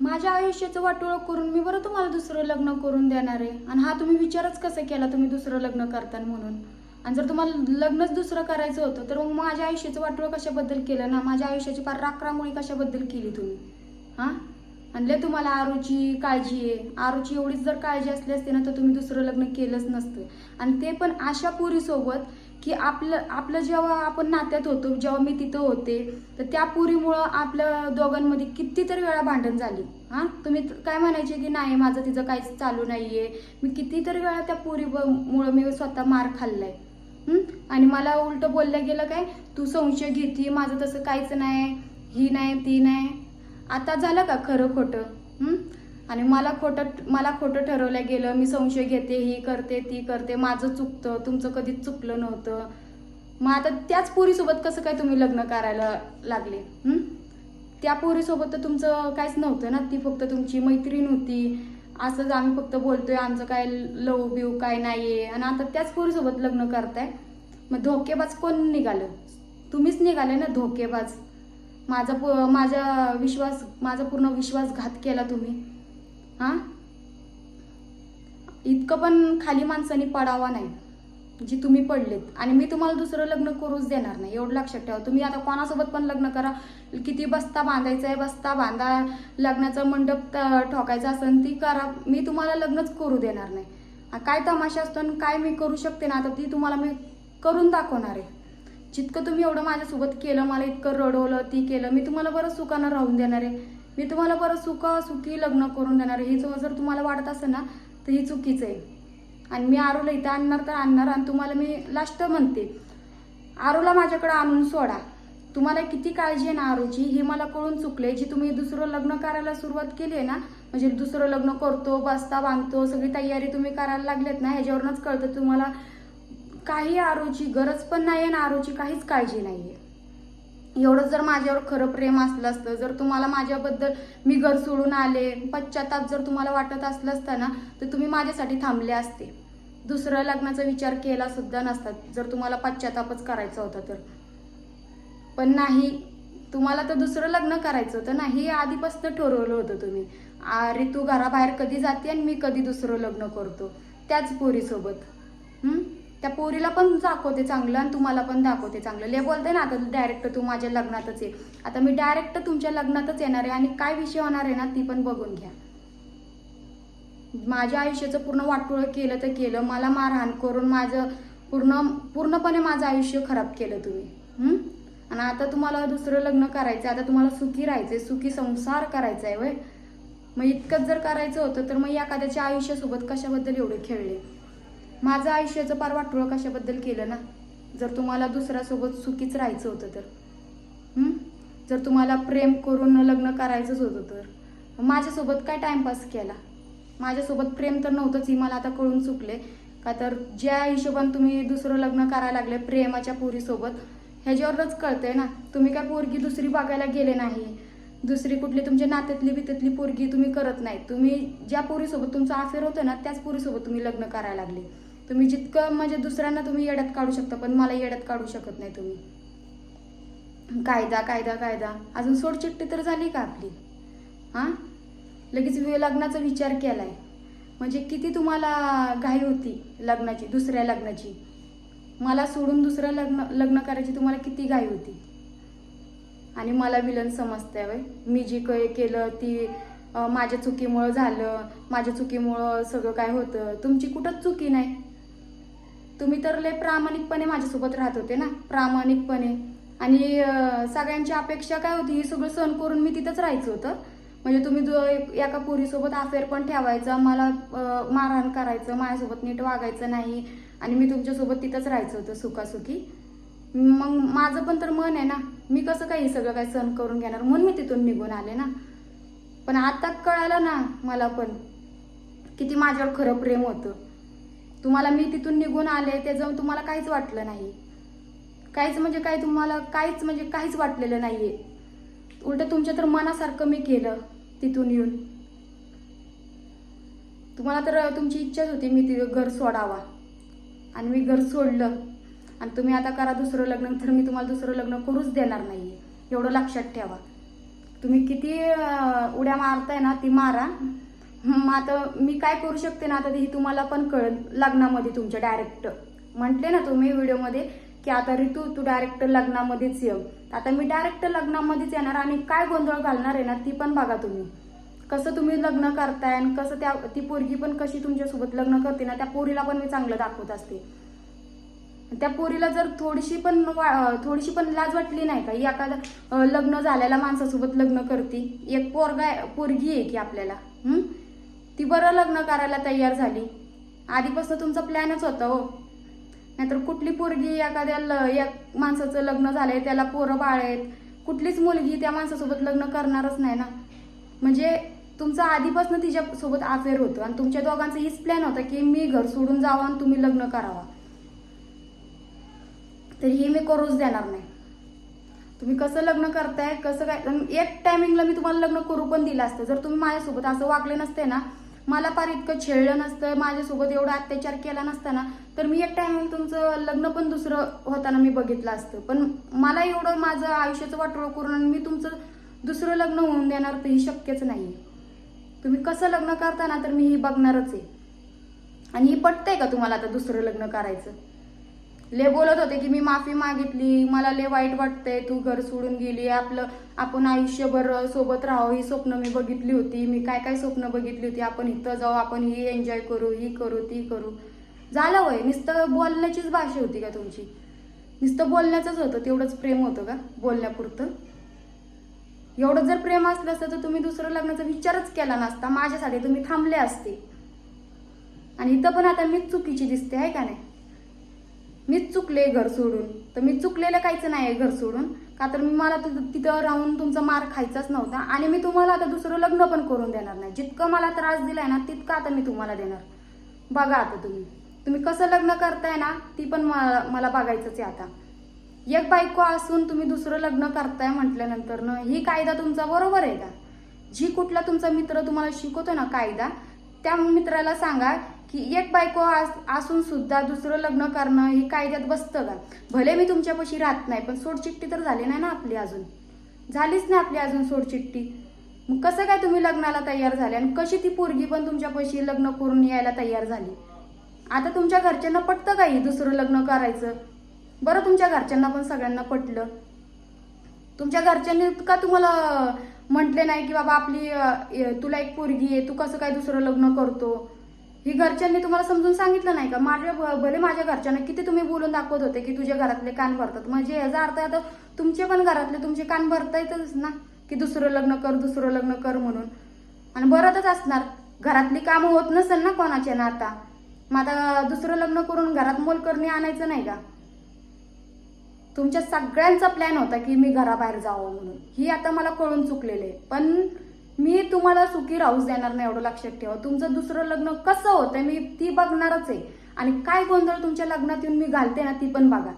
माझ्या आयुष्याचं वाटोळं करून मी बरं तुम्हाला दुसरं लग्न करून देणार आहे? आणि हा तुम्ही विचारच कसा केला तुम्ही दुसरं लग्न करता म्हणून? आणि जर तुम्हाला लग्नच दुसरं करायचं होतं तर मग माझ्या आयुष्याचं वाटोळं कशाबद्दल केलं ना? माझ्या आयुष्याची फार राखरामुळी कशाबद्दल केली तुम्ही? हां? आणि लय तुम्हाला आरूची काळजी आहे. आरूची एवढीच जर काळजी असली असते ना तर तुम्ही दुसरं लग्न केलंच नसतं. आणि ते पण अशा पुरीसोबत की आपलं आपलं जेव्हा आपण नात्यात होतो जेव्हा मी तिथं होते तर त्या पुरीमुळं आपल्या दोघांमध्ये कितीतरी वेळा भांडण झाली. हां? तुम्ही काय म्हणायचे की नाही माझं तिचं काहीच चालू नाही आहे मी कितीतरी वेळा त्या पुरीमुळं मी स्वतः मार खाल्लाय. आणि मला उलटं बोललं गेलं काय तू संशय घेते माझं तसं काहीच नाही ही नाही ती नाही. आता झालं का खरं खोटं? आणि मला खोटं मला खोटं ठरवलं गेलं मी संशय घेते ही करते ती करते माझं चुकतं तुमचं कधीच चुकलं नव्हतं. मग आता त्याच पोरीसोबत कसं काय तुम्ही लग्न करायला लागले? त्या पोरीसोबत तर तुमचं काहीच नव्हतं ना ती फक्त तुमची मैत्रीण होती. असंच आम्ही फक्त बोलतोय आमचं काय लव बिव काय नाही आहे आणि आता त्याच पोरीसोबत लग्न करताय. मग धोकेबाज कोण निघालं? तुम्हीच निघाले ना धोकेबाज. माझा माझा विश्वास माझा पूर्ण विश्वासघात केला तुम्ही. हां? इतकं पण खाली माणसाने पडावा नाही जी तुम्ही पडलेत. आणि मी तुम्हाला दुसरं लग्न करूच देणार नाही एवढं लक्षात ठेवा. तुम्ही आता कोणासोबत पण लग्न करा किती बस्ता बांधायचा आहे बस्ता बांधा लग्नाचा मंडप त- ठोकायचा असेल ती करा. मी तुम्हाला लग्नच करू देणार नाही. काय तमाशा असतो आणि काय मी करू शकते ना आता ती तुम्हाला मी करून दाखवणार आहे. जितकं तुम्ही एवढं माझ्यासोबत केलं मला इतकं रडवलं ती केलं मी तुम्हाला बरं सुखानं राहून देणार आहे. मी तुम्हाला बरं सुख सुखी लग्न करून देणार हे जो- जर तुम्हाला वाटत असेल ना तर ही चुकीचं आहे. आणि मी आरूला इथं आणणार तर आणणार आणि तुम्हाला मी लास्ट म्हणते. आरूला माझ्याकडे आणून सोडा. तुम्हाला किती काळजी आहे ना आरूची? हे मला कळून चुकले जी तुम्ही दुसरं लग्न करायला सुरुवात केली आहे ना म्हणजे दुसरं लग्न करतो बसता बांधतो सगळी तयारी तुम्ही करायला लागलेत ना ह्याच्यावरूनच कळतं तुम्हाला. काही आरोची गरज पण नाही आहे ना आरोची काहीच काळजी नाही आहे एवढं जर माझ्यावर खरं प्रेम असलं असतं जर तुम्हाला माझ्याबद्दल मी घर सोडून आले पश्चाताप जर तुम्हाला वाटत असलं असतं ना तर तुम्ही माझ्यासाठी थांबले असते. दुसरं लग्नाचा विचार केला सुद्धा नसतात जर तुम्हाला पश्चातापच करायचा होता तर. पण नाही तुम्हाला तर दुसरं लग्न करायचं होतं ना हे आधीपासून ठरवलं होतं तुम्ही. अरे तू घराबाहेर कधी जाते आणि मी कधी दुसरं लग्न करतो त्याच पोरीसोबत. त्या पोरीला पण दाखवते चांगलं आणि तुम्हाला पण दाखवते चांगलं. ले बोलते ना आता डायरेक्ट तू माझ्या लग्नातच ये. आता मी डायरेक्ट तुमच्या लग्नातच येणार आहे आणि काय विषय होणार आहे ना ती पण बघून घ्या. माझ्या आयुष्याचं पूर्ण वाटोळं केलं तर केलं. मला मारहाण करून माझं पूर्ण पूर्णपणे माझं आयुष्य खराब केलं तुम्ही. आणि आता तुम्हाला दुसरं लग्न करायचं आता तुम्हाला सुखी राहायचंय. सुखी संसार करायचा आहे वय मग इतकंच जर करायचं होतं तर मग एखाद्याच्या आयुष्यासोबत कशाबद्दल एवढे खेळले? माझं आयुष्याचं पार वाटोळं कशाबद्दल केलं ना? जर तुम्हाला दुसऱ्यासोबत सुखीच राहायचं होतं तर. जर तुम्हाला प्रेम करून लग्न करायचंच होतं तर. माझ्यासोबत काय टाइमपास केला? माझ्यासोबत प्रेम तर नव्हतंच ही मला आता कळून चुकले. का तर ज्या हिशोबाने तुम्ही दुसरं लग्न करायला लागले प्रेमाच्या पोरीसोबत ह्याच्यावरच कळतंय ना? तुम्ही काय पोरगी दुसरी बघायला गेले नाही. दुसरी कुठली तुमच्या नात्यातली बित्यातली पोरगी तुम्ही करत नाही. तुम्ही ज्या पोरीसोबत तुमचं अफेअर होतं ना त्याच पोरीसोबत तुम्ही लग्न करायला लागले. तुम्ही जितकं म्हणजे दुसऱ्यांना तुम्ही येड्यात काढू शकता पण मला येड्यात काढू शकत नाही तुम्ही. कायदा कायदा कायदा. अजून सोडचिट्टी तर झाली का आपली? हां? लगेच लग्नाचा विचार केलाय. म्हणजे किती तुम्हाला घाई होती लग्नाची दुसऱ्या लग्नाची. मला सोडून दुसरं लग्न लग्न करायची तुम्हाला किती घाई होती? आणि मला विलन समजतंय वय मी जी काही केलं ती माझ्या चुकीमुळं झालं माझ्या चुकीमुळं सगळं काय होतं तुमची कुठंच चुकी नाही. तुम्ही तर लय प्रामाणिकपणे माझ्यासोबत राहत होते ना? प्रामाणिकपणे. आणि सगळ्यांची अपेक्षा काय होती? हे सगळं सहन करून मी तिथंच राहायचं होतं. म्हणजे तुम्ही जो एक- एका पोरीसोबत अफेअर पण ठेवायचा मला मारहाण करायचं माझ्यासोबत नीट वागायचं नाही आणि मी तुमच्यासोबत तिथंच राहायचं होतं सुखासुखी. मग माझं पण तर मन आहे ना? मी कसं काही सगळं काही सहन करून घेणार? म्हणून मी तिथून निघून आले ना? पण आता कळालं ना मला पण किती माझ्यावर खरं प्रेम होतं. तुम्हाला मी तिथून निघून आले त्याचं तुम्हाला काहीच वाटलं नाही. काहीच म्हणजे काय तुम्हाला काहीच म्हणजे काहीच वाटलेलं नाही आहे उलट तुमच्या तर मनासारखं मी केलं तिथून येऊन. तुम्हाला तर तुमची इच्छाच होती मी ती घर सोडावा. आणि मी घर सोडलं. आणि तुम्ही आता करा दुसरं लग्न तर मी तुम्हाला दुसरं लग्न करूच देणार नाहीये. एवढं लक्षात ठेवा. तुम्ही किती उड्या मारताय ना ती मारा. मग आता मी काय करू शकते ना आता ही तुम्हाला पण कळेल लग्नामध्ये तुमच्या डायरेक्ट म्हटले ना तुम्ही व्हिडिओमध्ये की आता ऋतू तू डायरेक्ट लग्नामध्येच ये. आता मी डायरेक्ट लग्नामध्येच येणार आणि काय गोंधळ घालणार आहे ना ती पण बघा तुम्ही. कसं तुम्ही लग्न करताय आणि कसं त्या ती पोरगी पण कशी तुमच्यासोबत लग्न करते ना त्या पोरीला पण मी चांगलं दाखवत असते. त्या पोरीला जर थोडीशी पण वा- थोडीशी पण लाज वाटली नाही का एखादा लग्न झालेल्या माणसासोबत लग्न करते. एक पोरगा पोरगी आहे की आपल्याला ती बरं लग्न करायला तयार झाली. आधीपासून तुमचा प्लॅनच होता हो. नाहीतर कुठली पोरगी एखाद्या ल- एक माणसाचं लग्न झालंय त्याला पोरं बाळ आहेत कुठलीच मुलगी त्या माणसासोबत लग्न करणारच नाही ना. म्हणजे तुमचं आधीपासून तिच्यासोबत अफेअर होतं आणि तुमच्या दोघांचा हीच प्लॅन होता की मी घर सोडून जावं आणि तुम्ही लग्न करावा. तर हे मी करूच देणार नाही. तुम्ही कसं लग्न करताय कसं काय? एक टायमिंगला मी तुम्हाला लग्न करू पण दिलं असतं. जर तुम्ही माझ्यासोबत असं वागले नसते ना मला फार इतकं छेडलं नसतं माझ्यासोबत एवढा अत्याचार केला नसता ना तर मी एक टायमिंग तुमचं लग्न पण दुसरं होताना मी बघितलं असतं. पण मला एवढं माझं आयुष्याचं वाटोळ करून मी तुमचं दुसरं लग्न होऊन देणार तर ही शक्यच नाही तुम्ही कसं लग्न करता ना तर मी ही बघणारच आहे. आणि ही पटतंय का तुम्हाला आता दुसरं लग्न करायचं? ले बोलत होते की मी माफी मागितली मला ले वाईट वाटतंय तू घर सोडून गेली आपलं आपण आयुष्यभर सोबत राहावं ही स्वप्न मी बघितली होती मी काय काय स्वप्न बघितली होती आपण इथं जाऊ आपण ही एन्जॉय करू ही करू ती करू. झालं वय नुसतं बोलण्याचीच भाषा होती का तुमची? नुसतं बोलण्याचंच होतं तेवढंच प्रेम होतं का बोलण्यापुरतं? एवढं जर प्रेम असलं असतं तर तुम्ही दुसरं लग्नाचा विचारच केला नसता माझ्यासाठी तुम्ही थांबले असते. आणि इथं पण आता मीच चुकीची दिसते आहे का नाही? मीच चुकले घर सोडून. तर मी चुकलेलं काहीच नाही आहे घर सोडून. का तर मी मला तिथं तिथं राहून तुमचा मार खायचाच नव्हता. आणि मी तुम्हाला आता दुसरं लग्न पण करून देणार नाही. जितकं मला त्रास दिलाय ना तितकं आता मी तुम्हाला देणार. बघा आता तुम्ही. तुम्ही कसं लग्न करताय ना ती पण मला मला बघायचंच आहे आता. एक बायको असून तुम्ही दुसरं लग्न करताय म्हटल्यानंतर ना ही कायदा तुमचा बरोबर आहे का? जी कुठला तुमचा मित्र तुम्हाला शिकवतो ना कायदा त्या मित्राला सांगा की एक बायको अस- असून सुद्धा दुसरं लग्न करणं हे कायद्यात बसतं का? भले मी तुमच्यापाशी राहत नाही पण सोडचिठ्ठी तर झाली नाही ना आपली अजून. झालीच नाही आपली अजून सोडचिठ्ठी. मग कसं काय तुम्ही लग्नाला तयार झाले आणि कशी ती पोरगी पण तुमच्यापाशी लग्न करून यायला तयार झाली? आता तुमच्या घरच्यांना पटतं का ही दुसरं लग्न करायचं? बरं तुमच्या घरच्यांना पण सगळ्यांना पटलं. तुमच्या घरच्यांनी का तुम्हाला म्हटले नाही की बाबा आपली तुला एक पोरगी आहे तू कसं काय दुसरं लग्न करतो? ही घरच्यांनी तुम्हाला समजून सांगितलं नाही का? माझ्या भले माझ्या घरच्यांना किती तुम्ही बोलून दाखवत होते की तुझ्या घरातले कान भरतात. म्हणजे याचा अर्थ आता तुमचे पण घरातले तुमचे कान भरता येतच ना? की दुसरं लग्न कर दुसरं लग्न कर म्हणून. आणि भरतच असणार. घरातली कामं होत नसेल ना कोणाचे ना आता मग आता दुसरं लग्न करून घरात मोलकरणी आणायचं नाही का? तुमच्या सगळ्यांचा प्लॅन होता की मी घराबाहेर जावं म्हणून. ही आता मला कळून चुकलेलं आहे. पण मी तुम्हाला सुखी राहूच देणार नाही एवढं लक्षात ठेवा. तुमचं दुसरं लग्न कसं होतंय मी ती बघणारच आहे. आणि काय गोंधळ तुमच्या लग्नात येऊन मी घालते ना ती पण बघा.